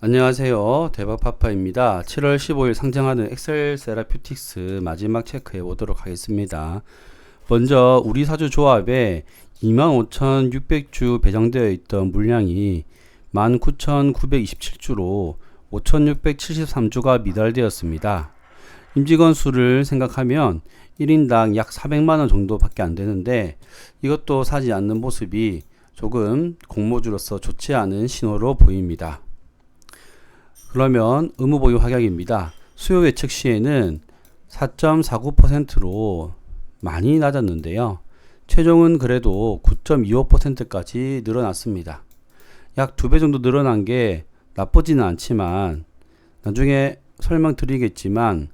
안녕하세요. 대박파파입니다. 7월 15일 상장하는 엑셀 세라퓨틱스 마지막 체크해 보도록 하겠습니다. 먼저 우리 사주 조합에 25,600주 배정되어 있던 물량이 19,927주로 5,673주가 미달되었습니다. 임직원 수를 생각하면 1인당 약 400만원 정도밖에 안 되는데 이것도 사지 않는 모습이 조금 공모주로서 좋지 않은 신호로 보입니다. 그러면 의무 보유 확약입니다. 수요 예측 시에는 4.49%로 많이 낮았는데요. 최종은 그래도 9.25%까지 늘어났습니다. 약 두 배 정도 늘어난 게 나쁘지는 않지만 나중에 설명드리겠지만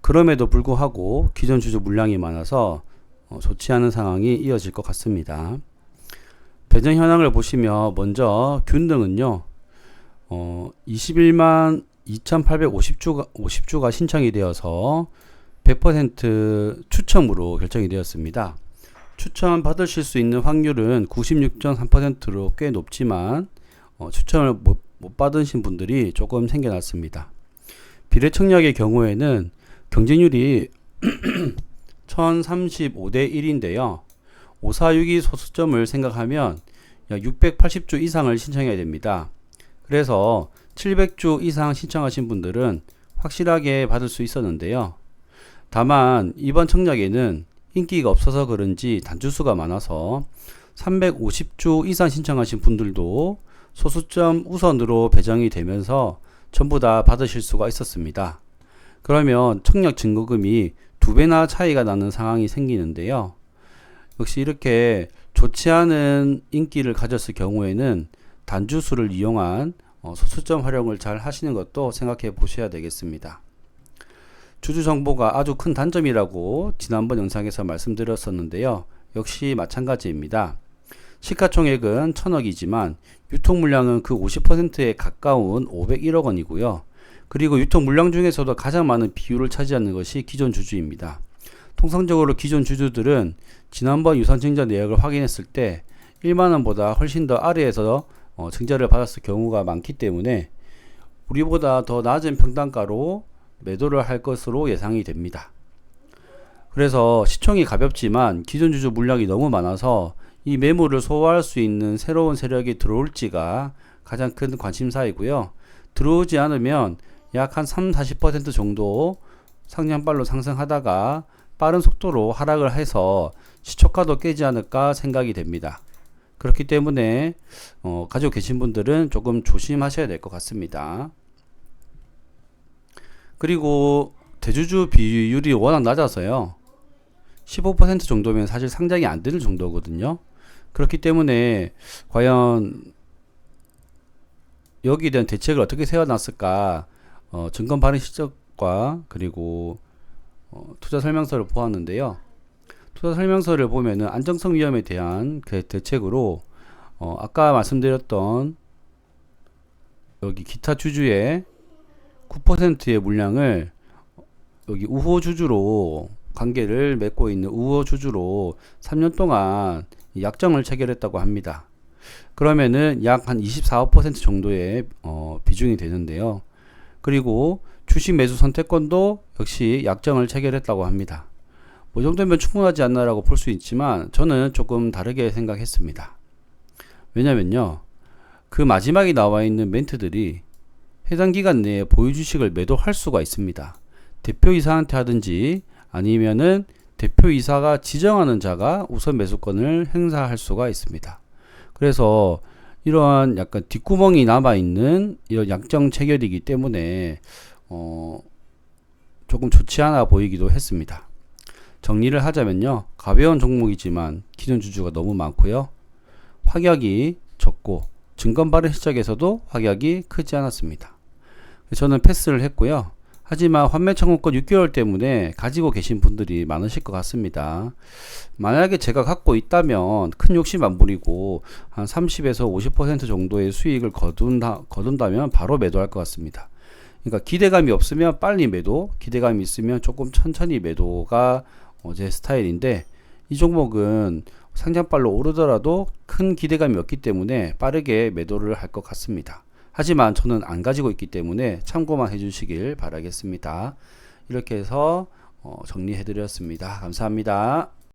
그럼에도 불구하고 기존 주주 물량이 많아서 어, 좋지 않은 상황이 이어질 것 같습니다. 배정 현황을 보시면 먼저 균등은요. 어, 21만 2,850주가 50주가 신청이 되어서 100% 추첨으로 결정이 되었습니다. 추천 받으실 수 있는 확률은 96.3%로 꽤 높지만 어, 추천을 못, 못 받으신 분들이 조금 생겨났습니다. 비례청약의 경우에는 경쟁률이 1035대 1인데요. 546이 소수점을 생각하면 약 680주 이상을 신청해야 됩니다. 그래서 700주 이상 신청하신 분들은 확실하게 받을 수 있었는데요. 다만 이번 청약에는 인기가 없어서 그런지 단주수가 많아서 350주 이상 신청하신 분들도 소수점 우선으로 배정이 되면서 전부 다 받으실 수가 있었습니다. 그러면 청약 증거금이 두 배나 차이가 나는 상황이 생기는데요. 역시 이렇게 좋지 않은 인기를 가졌을 경우에는 단주수를 이용한 어, 소수점 활용을 잘 하시는 것도 생각해 보셔야 되겠습니다. 주주 정보가 아주 큰 단점이라고 지난번 영상에서 말씀드렸었는데요. 역시 마찬가지입니다. 시가총액은 천억이지만 유통 물량은 그 50%에 가까운 501억 원이고요. 그리고 유통 물량 중에서도 가장 많은 비율을 차지하는 것이 기존 주주입니다. 통상적으로 기존 주주들은 지난번 유선증자 내역을 확인했을 때 1만원보다 훨씬 더 아래에서 어, 증자를 받았을 경우가 많기 때문에 우리보다 더 낮은 평단가로 매도를 할 것으로 예상이 됩니다. 그래서 시총이 가볍지만 기존 주주 물량이 너무 많아서 이 매물을 소화할 수 있는 새로운 세력이 들어올지가 가장 큰 관심사이고요. 들어오지 않으면 약 한 3, 40% 정도 상장발로 상승하다가 빠른 속도로 하락을 해서 시초가도 깨지 않을까 생각이 됩니다. 그렇기 때문에 어, 가지고 계신 분들은 조금 조심하셔야 될 것 같습니다. 그리고 대주주 비율이 워낙 낮아서요. 15% 정도면 사실 상장이 안 되는 정도거든요. 그렇기 때문에 과연 여기에 대한 대책을 어떻게 세워놨을까 어, 증권 발행 실적과 그리고 어, 투자 설명서를 보았는데요. 투자 설명서를 보면은 안정성 위험에 대한 그 대책으로 어, 아까 말씀드렸던 여기 기타 주주의 9%의 물량을 여기 우호 주주로 관계를 맺고 있는 우호 주주로 3년 동안 약정을 체결했다고 합니다. 그러면은 약 한 24% 정도의 어, 비중이 되는데요. 그리고 주식 매수 선택권도 역시 약정을 체결했다고 합니다. 뭐 정도면 충분하지 않나라고 볼 수 있지만 저는 조금 다르게 생각했습니다. 왜냐면요. 그 마지막에 나와 있는 멘트들이 해당 기간 내에 보유 주식을 매도할 수가 있습니다. 대표이사한테 하든지 아니면은 대표이사가 지정하는 자가 우선 매수권을 행사할 수가 있습니다. 그래서 이러한 약간 뒷구멍이 남아 있는 이런 약정 체결이기 때문에 어 조금 좋지 않아 보이기도 했습니다. 정리를 하자면요. 가벼운 종목이지만 기존 주주가 너무 많고요. 확약이 적고 증권 발행 시작에서도 확약이 크지 않았습니다. 저는 패스를 했고요. 하지만 환매 청구권 6개월 때문에 가지고 계신 분들이 많으실 것 같습니다. 만약에 제가 갖고 있다면 큰 욕심 안 부리고 한 30에서 50% 정도의 수익을 거둔다, 거둔다면 바로 매도할 것 같습니다. 그러니까 기대감이 없으면 빨리 매도, 기대감이 있으면 조금 천천히 매도가 제 스타일인데 이 종목은 상장발로 오르더라도 큰 기대감이 없기 때문에 빠르게 매도를 할 것 같습니다. 하지만 저는 안 가지고 있기 때문에 참고만 해주시길 바라겠습니다. 이렇게 해서 어, 정리해드렸습니다. 감사합니다.